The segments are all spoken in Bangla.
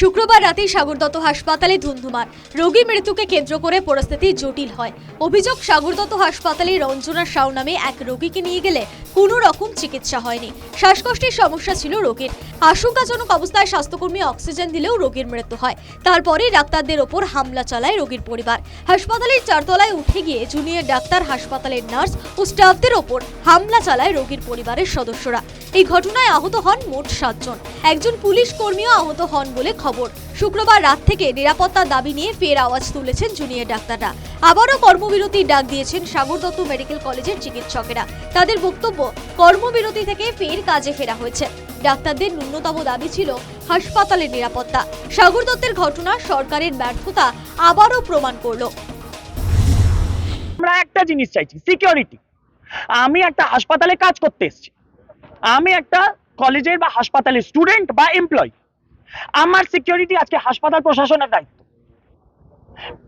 শুক্রবার রাতেই সাগরদত্ত হাসপাতালে ধুন্ধুমার। রোগী মৃত্যুকে কেন্দ্র করে পরিস্থিতি জটিল হয়। অভিযোগ, সাগরদত্ত হাসপাতালে রঞ্জনা সাউ নামে এক রোগীকে নিয়ে গেলে কোনো রকম চিকিৎসা হয়নি। শ্বাসকষ্টের সমস্যা ছিল রোগীর। আশঙ্কাজনক অবস্থায় স্বাস্থ্যকর্মী অক্সিজেন দিলেও রোগীর মৃত্যু হয়। তারপরে ডাক্তারদের ওপর হামলা চালায় রোগীর পরিবার। হাসপাতালের চারতলায় উঠে গিয়ে জুনিয়র ডাক্তার, হাসপাতালের নার্স ও স্টাফদের ওপর হামলা চালায় রোগীর পরিবারের সদস্যরা। এই ঘটনায় আহত হন মোট সাতজন। একজন পুলিশ কর্মীও আহত হন বলে খবর। শুক্রবার রাত থেকে নিরাপত্তার দাবি নিয়ে ফের আওয়াজ তুলেছেন জুনিয়র ডাক্তাররা। আবারও কর্মবিরতির ডাক দিয়েছেন সাগর দত্ত মেডিকেল কলেজের চিকিৎসকেরা। তাদের বক্তব্য, কর্মবিরতি থেকে ফের কাজে ফেরা হয়েছে। ডাক্তারদের ন্যূনতম দাবি ছিল হাসপাতালের নিরাপত্তা। সাগর দত্তের ঘটনা সরকারের ব্যর্থতা আবারও প্রমাণ করল। আমরা একটা জিনিস চাইছি সিকিউরিটি আমি একটা হাসপাতালে কাজ করতে এসেছি। আমি একটা কলেজের বা হাসপাতালের স্টুডেন্ট বা এমপ্লয় আমার সিকিউরিটি আজকে হাসপাতাল প্রশাসনের দায়িত্ব।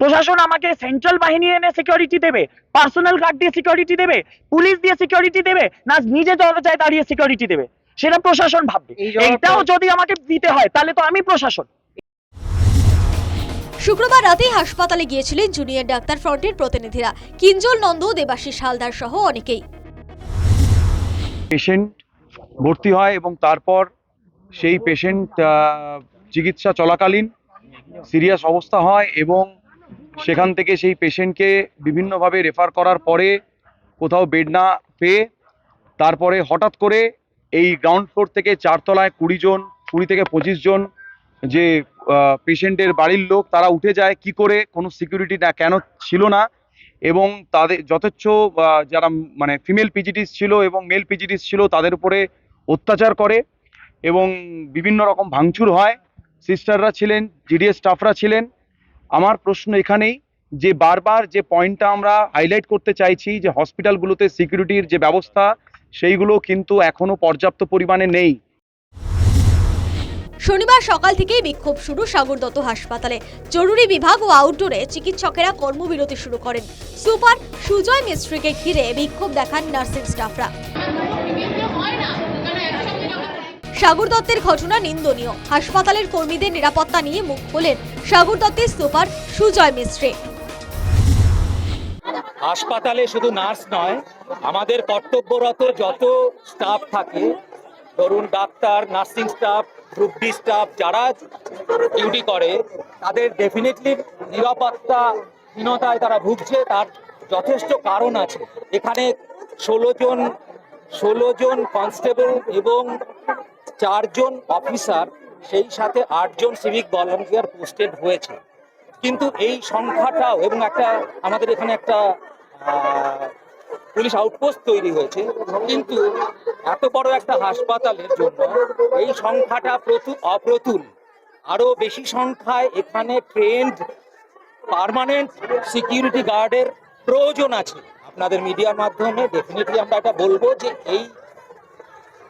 প্রশাসন আমাকে সেন্ট্রাল বাহিনী এনে সিকিউরিটি দেবে পার্সোনাল গার্ড দিয়ে সিকিউরিটি দেবে পুলিশ দিয়ে সিকিউরিটি দেবে না নিজে দরজায় দাঁড়িয়ে সিকিউরিটি দেবে। সেটা প্রশাসন ভাববে। এইটাও যদি আমাকে দিতে হয় তাহলে তো আমি প্রশাসন। শুক্রবার রাতেই হাসপাতালে গিয়েছিলেন জুনিয়র ডাক্তার ফ্রন্টের প্রতিনিধিরা। কিঞ্জল নন্দ দেবাশিস হালদার সহ অনেকেই। পেশেন্ট ভর্তি হয় এবং তারপর সেই পেশেন্ট চিকিৎসা চলাকালীন সিরিয়াস অবস্থা হয় এবং সেখান থেকে সেই পেশেন্টকে বিভিন্নভাবে রেফার করার পরে কোথাও বেড না পেয়ে তারপরে হঠাৎ করে এই গ্রাউন্ড ফ্লোর থেকে চারতলায় কুড়ি জন, কুড়ি থেকে পঁচিশ জন যে পেশেন্টের বাড়ির লোক তারা উঠে যায়, কি করে কোনো সিকিউরিটি না, কেন ছিল না এবং তাদের যথেচ্ছ যারা মানে ফিমেল পিজিটিস ছিল এবং মেল পিজিটিস ছিল, তাদের উপরে অত্যাচার করে এবং বিভিন্ন রকম ভাঙচুর হয়। সিস্টাররা ছিলেন জিডিএস স্টাফরা ছিলেন। আমার প্রশ্ন এখানেই, যে বারবার যে পয়েন্টটা আমরা হাইলাইট করতে চাইছি, যে হসপিটালগুলোতে সিকিউরিটির যে ব্যবস্থা, সেইগুলো কিন্তু এখনও পর্যাপ্ত পরিমাণে নেই। শনিবার সকাল থেকেই বিক্ষোভ শুরু সাগর দত্ত হাসপাতালে। জরুরি বিভাগ ও আউটডোরে চিকিৎসকেরা কর্মবিরতি শুরু করেন। সুপার সুজয় মিস্ত্রিকে ঘিরে বিক্ষোভ দেখান নার্সিং স্টাফরা। সাগর দত্তের ঘটনা নিন্দনীয়। হাসপাতালের কর্মীদের নিরাপত্তা নিয়ে মুখ খোলেন সাগর দত্তের সুপার সুজয় মিস্ত্রি। হাসপাতালে শুধু নার্স নয়, আমাদের কর্তব্যরত যত স্টাফ থাকে ধরুন doctor, nursing staff group D staff যারা ডিউটি করে, তাদের ডেফিনেটলি নিরাপত্তাহীনতায় তারা ভুগছে, তার যথেষ্ট কারণ আছে। এখানে ষোলো জন ষোলো জন কনস্টেবল এবং চারজন অফিসার সেই সাথে আটজন সিভিক ভলান্টিয়ার পোস্টেড হয়েছে। কিন্তু এই সংখ্যাটাও এবং একটা, আমাদের এখানে একটা পুলিশ আউটপোস্ট তৈরি হয়েছে। কিন্তু এত বড় একটা হাসপাতালের জন্য এই সংখ্যাটা প্রচুর অপ্রতুল। আরও বেশি সংখ্যায় এখানে ট্রেন্ড পার্মানেন্ট সিকিউরিটি গার্ডের প্রয়োজন আছে। আপনাদের মিডিয়ার মাধ্যমে ডেফিনেটলি আমরা এটা বলব যে এই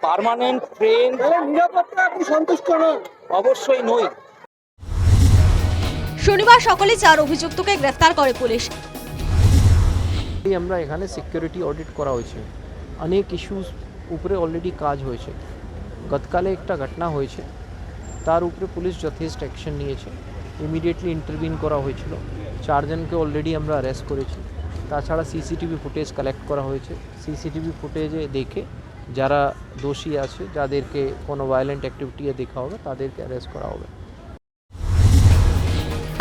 পার্মানেন্ট ট্রেন নিরাপত্তা আপনি সন্তুষ্ট নন। অবশ্যই নই। শনিবার সকালে চার অভিযুক্তকে গ্রেফতার করে পুলিশ। আমরা এখানে সিকিউরিটি অডিট করা হয়েছে। অনেক ইস্যুস উপরে অলরেডি কাজ হয়েছে। গতকালে একটা ঘটনা হয়েছে। তার উপরে পুলিশ যথেষ্ট অ্যাকশন নিয়েছে। ইমিডিয়েটলি ইন্টারভিন করা হয়েছিল। চারজনকে অলরেডি আমরা অ্যারেস্ট করেছি। তাছাড়া সিসিটিভি ফুটেজ কালেক্ট করা হয়েছে। সিসিটিভি ফুটেজে দেখে যারা দোষী আছে, যাদেরকে কোনো ভায়োলেন্ট অ্যাক্টিভিটি দেখা হবে, তাদেরকে অ্যারেস্ট করা হবে।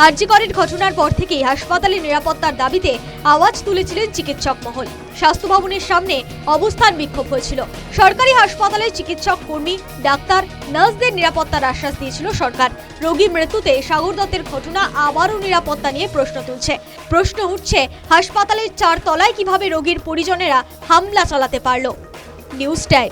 আরজিকরের ঘটনার পর থেকেই হাসপাতালের নিরাপত্তার দাবিতে আওয়াজ তুলেছিলেন চিকিৎসক মহল। স্বাস্থ্য ভবনের সামনে অবস্থান বিক্ষোভ হয়েছিল। সরকারি হাসপাতালের চিকিৎসক কর্মী, ডাক্তার, নার্সদের নিরাপত্তার আশ্বাস দিয়েছিল সরকার। রোগী মৃত্যুতে সাগর দত্তের ঘটনা আবারও নিরাপত্তা নিয়ে প্রশ্ন তুলছে। প্রশ্ন উঠছে, হাসপাতালের চার তলায় কীভাবে রোগীর পরিজনেরা হামলা চালাতে পারল? News time.